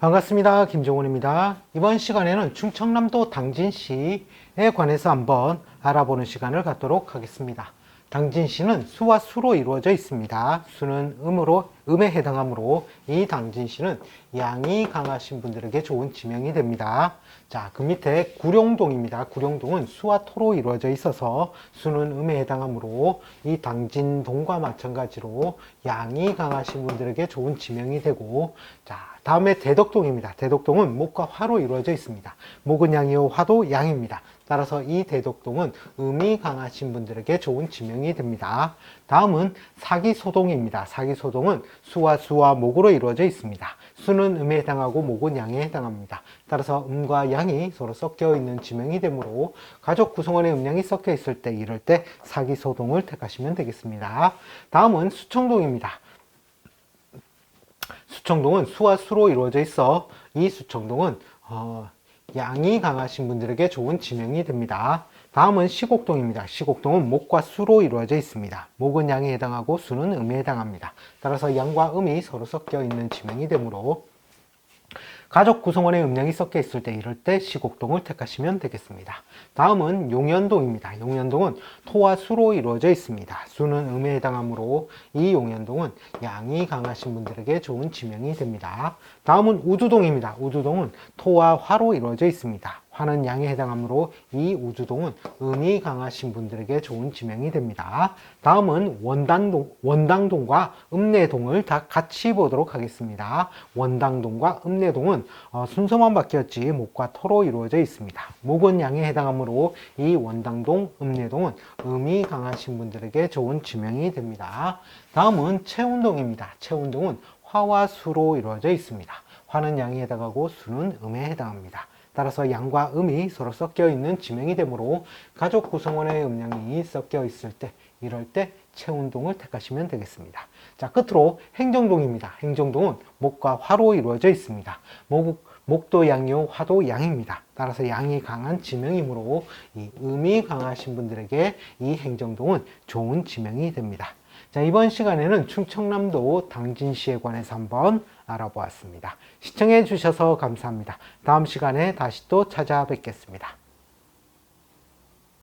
반갑습니다. 김종훈입니다. 이번 시간에는 충청남도 당진시에 관해서 한번 알아보는 시간을 갖도록 하겠습니다. 당진시는 수와 수로 이루어져 있습니다. 수는 음으로, 음에 해당하므로 이 당진시는 양이 강하신 분들에게 좋은 지명이 됩니다. 자, 그 밑에 구룡동입니다. 구룡동은 수와 토로 이루어져 있어서 수는 음에 해당하므로 이 당진동과 마찬가지로 양이 강하신 분들에게 좋은 지명이 되고 자, 다음에 대덕동입니다. 대덕동은 목과 화로 이루어져 있습니다. 목은 양이요, 화도 양입니다. 따라서 이 대덕동은 음이 강하신 분들에게 좋은 지명이 됩니다. 다음은 사기소동입니다. 사기소동은 수와 수와 목으로 이루어져 있습니다. 수는 음에 해당하고 목은 양에 해당합니다. 따라서 음과 양이 서로 섞여 있는 지명이 되므로 가족 구성원의 음양이 섞여 있을 때 이럴 때 사기소동을 택하시면 되겠습니다. 다음은 수청동입니다. 수청동은 수와 수로 이루어져 있어 이 수청동은 어, 양이 강하신 분들에게 좋은 지명이 됩니다. 다음은 시곡동입니다. 시곡동은 목과 수로 이루어져 있습니다. 목은 양에 해당하고 수는 음에 해당합니다. 따라서 양과 음이 서로 섞여 있는 지명이 되므로 가족 구성원의 음량이 섞여 있을 때 이럴 때 시곡동을 택하시면 되겠습니다. 다음은 용연동입니다. 용연동은 토와 수로 이루어져 있습니다. 수는 음에 해당하므로 이 용연동은 양이 강하신 분들에게 좋은 지명이 됩니다. 다음은 우두동입니다. 우두동은 토와 화로 이루어져 있습니다. 화는 양에 해당하므로 이 우주동은 음이 강하신 분들에게 좋은 지명이 됩니다. 다음은 원당동, 원당동과 읍내동을 다 같이 보도록 하겠습니다. 원당동과 읍내동은 어, 순서만 바뀌었지 목과 토로 이루어져 있습니다. 목은 양에 해당하므로 이 원당동, 읍내동은 음이 강하신 분들에게 좋은 지명이 됩니다. 다음은 체운동입니다. 체운동은 화와 수로 이루어져 있습니다. 화는 양에 해당하고 수는 음에 해당합니다. 따라서 양과 음이 서로 섞여 있는 지명이 되므로 가족 구성원의 음량이 섞여 있을 때 이럴 때 체운동을 택하시면 되겠습니다. 자, 끝으로 행정동입니다. 행정동은 목과 화로 이루어져 있습니다. 목, 목도 양이요, 화도 양입니다. 따라서 양이 강한 지명이므로 이 음이 강하신 분들에게 이 행정동은 좋은 지명이 됩니다. 자, 이번 시간에는 충청남도 당진시에 관해서 한번 알아보았습니다. 시청해 주셔서 감사합니다. 다음 시간에 다시 또 찾아뵙겠습니다.